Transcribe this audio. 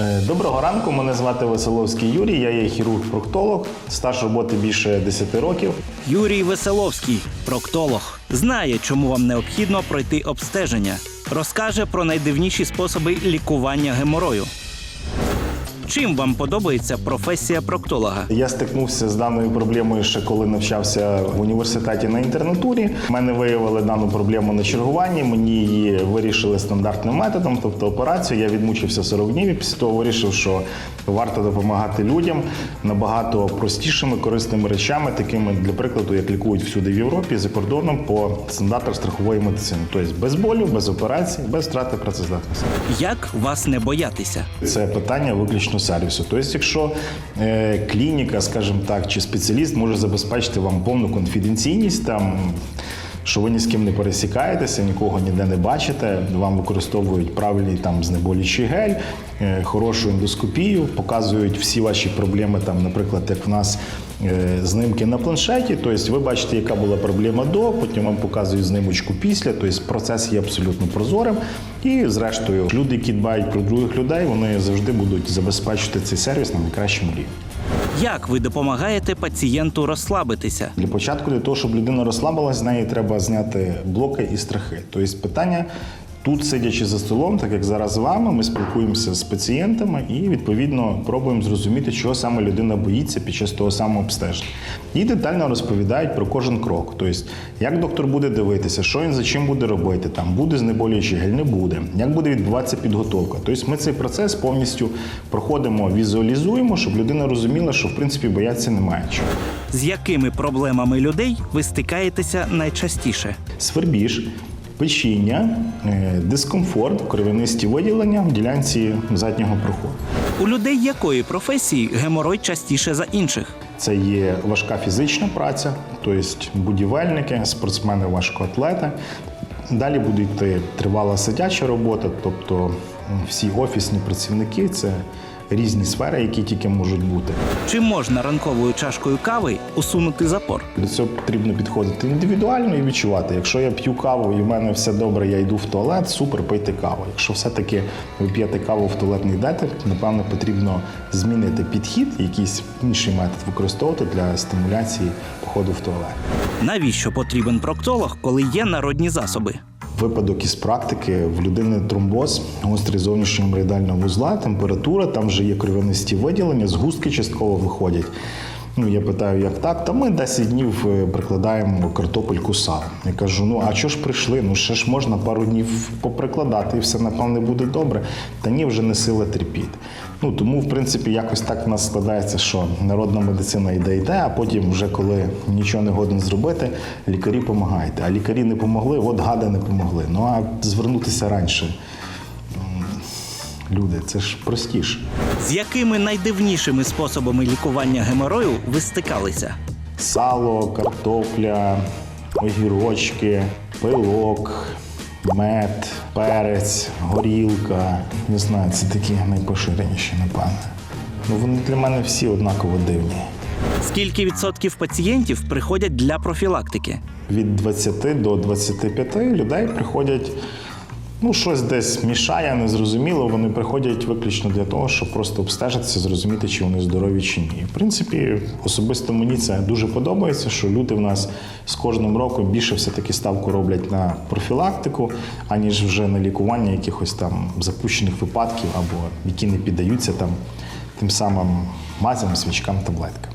Е, Доброго ранку, мене звати Веселовський Юрій, я є хірург-проктолог, стаж роботи більше 10 років. Юрій Веселовський, проктолог, знає, чому вам необхідно пройти обстеження. Розкаже про найдивніші способи лікування геморою. Чим вам подобається професія проктолога? Я стикнувся з даною проблемою ще коли навчався в університеті на інтернатурі. Мене виявили дану проблему на чергуванні. Мені її вирішили стандартним методом, тобто операцію. Я відмучився 40 днів і після того вирішив, що варто допомагати людям набагато простішими, корисними речами, такими для прикладу, як лікують всюди в Європі за кордоном по стандартах страхової медицини. Тобто без болю, без операцій, без втрати працездатності. Як вас не боятися? Це питання виключно сервісу. Тобто, якщо е, клініка, скажімо так, чи спеціаліст може забезпечити вам повну конфіденційність, там що ви ні з ким не пересікаєтеся, нікого ніде не бачите, вам використовують правильний там знеболючий гель, е, хорошу ендоскопію, показують всі ваші проблеми, там, наприклад, як в нас. Е, Знимки на планшеті, тобто ви бачите, яка була проблема до, потім вам показують знимочку після, тобто процес є абсолютно прозорим. І зрештою, люди, які дбають про других людей, вони завжди будуть забезпечити цей сервіс на найкращому рівні. Як ви допомагаєте пацієнту розслабитися? Для початку, для того, щоб людина розслабилась, з неї треба зняти блоки і страхи. Тобто питання. Тут, сидячи за столом, так як зараз з вами, ми спілкуємося з пацієнтами і відповідно пробуємо зрозуміти, чого саме людина боїться під час того самого обстеження. І детально розповідають про кожен крок. Тобто, як доктор буде дивитися, що він за чим буде робити, там буде знеболюючий гель, не буде, як буде відбуватися підготовка. Тобто, ми цей процес повністю проходимо, візуалізуємо, щоб людина розуміла, що в принципі боятися немає чого. З якими проблемами людей ви стикаєтеся найчастіше? Свербіж, печіння, е, дискомфорт, кровянисті виділення в ділянці заднього проходу. У людей якої професії геморой частіше за інших? Це є важка фізична праця, тобто будівельники, спортсмени, важкоатлети. Далі буде йти тривала сидяча робота, тобто всі офісні працівники це різні сфери, які тільки можуть бути. Чи можна ранковою чашкою кави усунути запор? До цього потрібно підходити індивідуально і відчувати. Якщо я п'ю каву і в мене все добре, я йду в туалет, супер, пийте каву. Якщо все-таки ви п'єте каву в туалет не йдете, напевно, потрібно змінити підхід, якийсь інший метод використовувати для стимуляції походу в туалет. Навіщо потрібен проктолог, коли є народні засоби? Випадок із практики в людини тромбоз, гострий зовнішнього мембрейдального вузла, температура, там вже є кров'янисті виділення, згустки частково виходять. Ну, я питаю, як так? Та ми 10 днів е, прикладаємо картопельку сал. Я кажу: ну а що ж прийшли? Ну ще ж можна пару днів поприкладати, і все напевне буде добре. Та ні, вже не сила терпіти. Ну тому, в принципі, якось так в нас складається, що народна медицина йде йде, а потім, вже коли нічого не годен зробити, лікарі допомагають. А лікарі не помогли, от гади не помогли. Ну а звернутися раніше. Люди, це ж простіше. З якими найдивнішими способами лікування геморою ви стикалися? Сало, картопля, огірочки, пилок, мед, перець, горілка. Не знаю, це такі найпоширеніші, напевне. Ну вони для мене всі однаково дивні. Скільки відсотків пацієнтів приходять для профілактики? Від 20 до 25 людей приходять. Ну, щось десь мішає, незрозуміло. Вони приходять виключно для того, щоб просто обстежитися, зрозуміти, чи вони здорові чи ні. В принципі, особисто мені це дуже подобається, що люди в нас з кожним роком більше все-таки ставку роблять на профілактику, аніж вже на лікування якихось там запущених випадків або які не піддаються там тим самим мазям, свічкам, таблеткам.